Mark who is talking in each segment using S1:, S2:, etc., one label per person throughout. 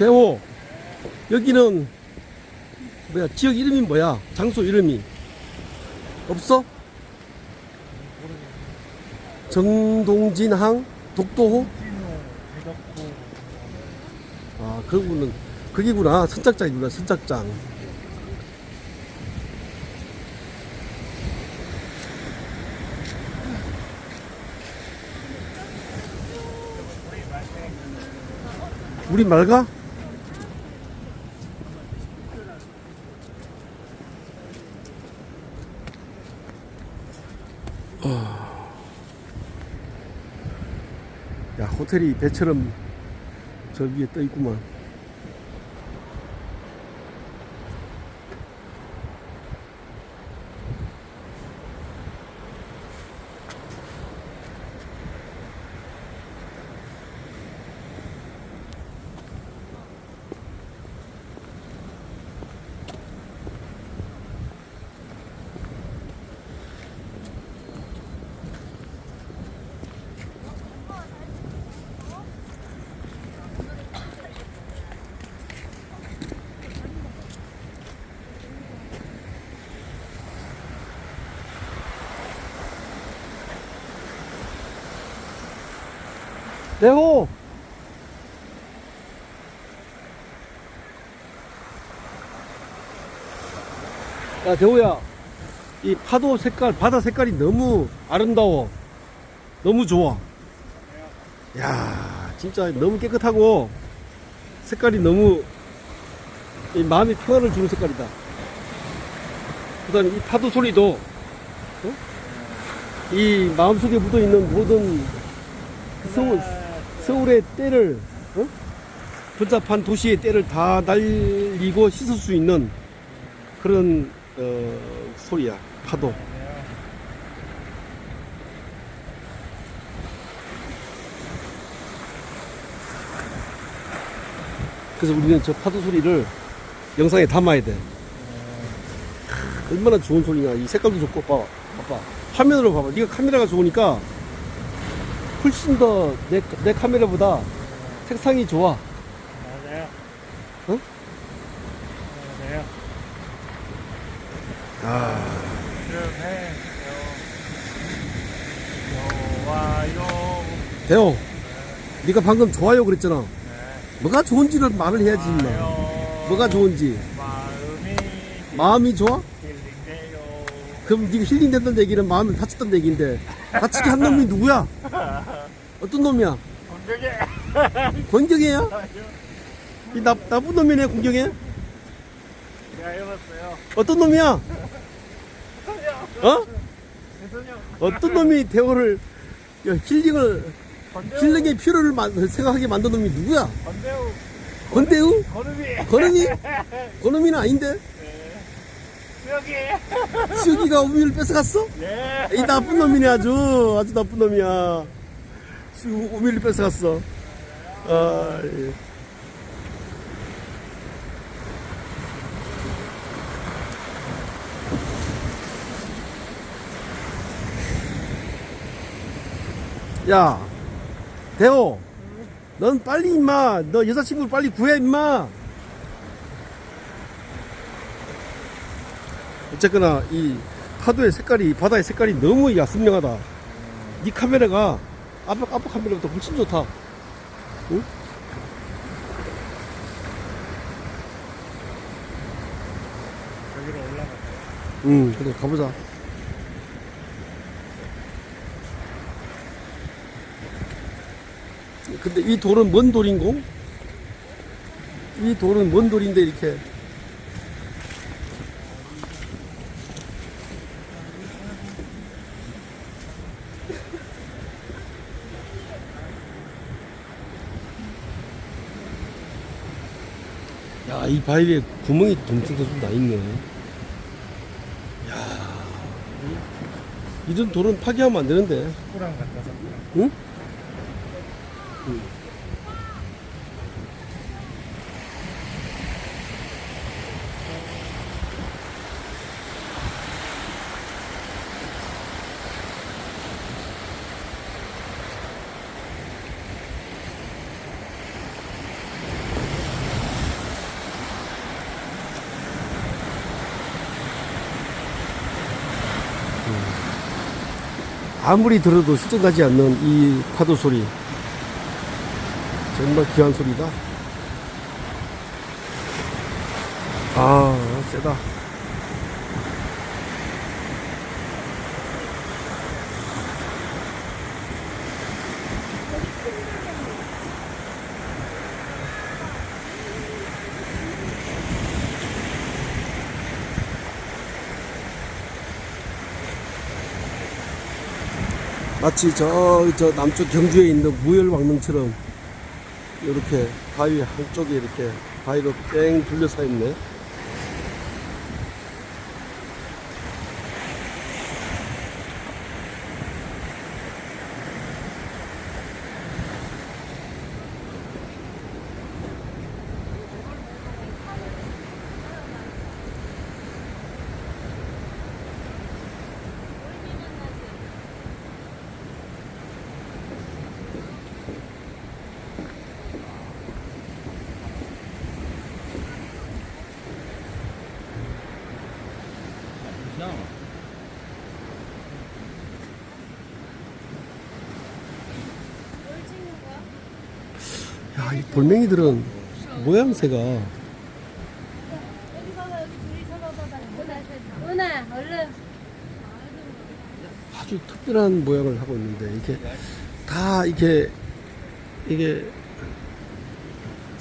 S1: 대호. 여기는 뭐야? 지역 이름이 뭐야? 장소 이름이 없어? 정동진항? 독도호? 아 그거는 거기구나. 선착장이구나 선착장. 우리 말가? 야 호텔이 배처럼 저 위에 떠 있구만. 대호! 야, 대호야. 이 파도 색깔, 바다 색깔이 너무 아름다워. 너무 좋아. 야, 진짜 너무 깨끗하고 색깔이 너무 이 마음이 평안을 주는 색깔이다. 그 다음에 이 파도 소리도 어? 이 마음속에 묻어 있는 모든 그 서울, 서울의 때를 어? 복잡한 도시의 때를 다 날리고 씻을 수 있는 그런 어, 소리야. 파도. 그래서 우리는 저 파도 소리를 영상에 담아야 돼. 얼마나 좋은 소리냐. 이 색깔도 좋고 봐 봐. 봐봐. 화면으로 봐봐. 네가 카메라가 좋으니까 훨씬 더 내 내 카메라보다 색상이 좋아
S2: 맞아요.
S1: 어?
S2: 맞아요.
S1: 아
S2: 그러면 좋아요.
S1: 대호 네가 방금 좋아요 그랬잖아
S2: 네.
S1: 뭐가 좋은지를 말을 해야지 임마
S2: 좋아요.
S1: 뭐가 좋은지
S2: 마음이
S1: 마음이 좋아?
S2: 힐링돼요.
S1: 그럼 네가 힐링된다는 얘기는 마음이 다쳤다는 얘기인데 다치게 한 놈이 누구야? 어떤 놈이야?
S2: 공격에
S1: 권경이야? 이 나, 나쁜 놈이네 권경이?
S2: 제가 해봤어요.
S1: 어떤 놈이야? 어? 어떤 놈이 대호를 야, 힐링을
S2: 건대우
S1: 힐링의 필요를 만- 생각하게 만든 놈이 누구야?
S2: 건대우
S1: 권대우?
S2: 거름이
S1: 권음이? 권음이는 아닌데?
S2: 수혁이
S1: 수혁이가 우유를 뺏어갔어?
S2: 예.
S1: 이 나쁜 놈이네 아주. 아주 나쁜 놈이야. 수- 우유를 뺏어갔어. 아, 예. 야 대호. 넌 빨리 임마. 너 여자친구를 빨리 구해 임마 어쨌거나 이 파도의 색깔이 바다의 색깔이 너무 야 선명하다 이 카메라가 앞에 앞에 카메라보다 훨씬 좋다 응?
S2: 여기로 올라가.
S1: 응 그래 가보자 근데 이 돌은 뭔 돌인고? 이 돌은 뭔 돌인데 이렇게 야, 이 바위에 구멍이 둥둥 나 있네. 야, 이런 돌은 파괴하면 안 되는데.
S2: 같아서.
S1: 응? 아무리 들어도 실증나지 않는 이 파도 소리. 정말 귀한 소리다. 아, 세다. 마치 저, 저 남쪽 경주에 있는 무열왕릉처럼 이렇게 바위 한쪽에 이렇게 바위로 뺑 둘러싸 있네. 야, 이 돌멩이들은 모양새가. 아주 특별한 모양을 하고 있는데 이게 다 이게 이게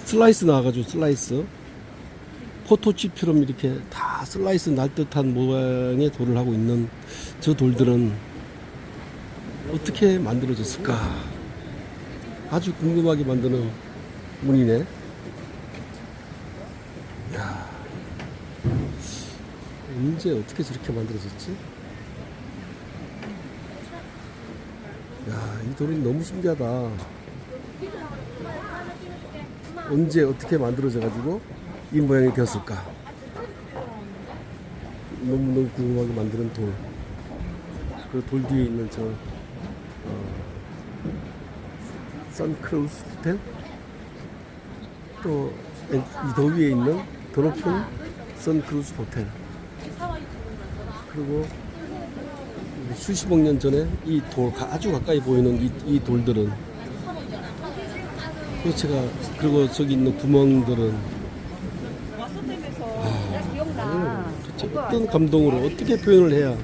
S1: 슬라이스 나와가지고 슬라이스. 포토칩처럼 이렇게 다 슬라이스 날 듯한 모양의 돌을 하고 있는 저 돌들은 어떻게 만들어졌을까? 아주 궁금하게 만드는 문이네 야 언제 어떻게 저렇게 만들어졌지? 야, 이 돌이 너무 신기하다. 언제 어떻게 만들어져 가지고 이 모양이 되었을까? 너무너무 궁금하게 만드는 돌. 그돌 뒤에 있는 저 어, 선크루스 호텔 또 이 더 위에 있는 더 높은 선크루스 호텔 그리고 수십억 년 전에 이 돌 아주 가까이 보이는 이, 이 돌들은 도대체가 그리고 저기 있는 구멍들은 아, 어떤 감동으로 어떻게 표현을 해야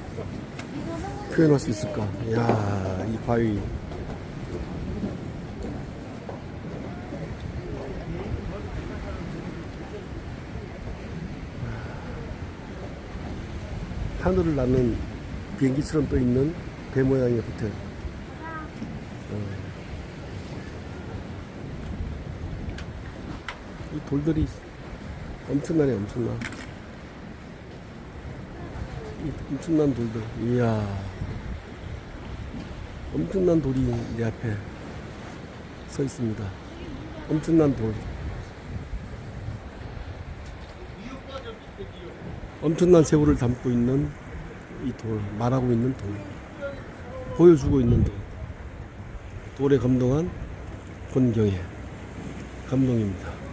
S1: 표현할 수 있을까? 이야 이 바위 하늘을 나는 비행기처럼 떠 있는 배 모양의 호텔. 어. 이 돌들이 엄청나네, 엄청나. 이 엄청난 돌들. 이야. 엄청난 돌이 내 앞에 서 있습니다. 엄청난 돌. 엄청난 세월을 담고 있는 이 돌, 말하고 있는 돌, 보여주고 있는 돌, 돌에 감동한 권경의 감동입니다.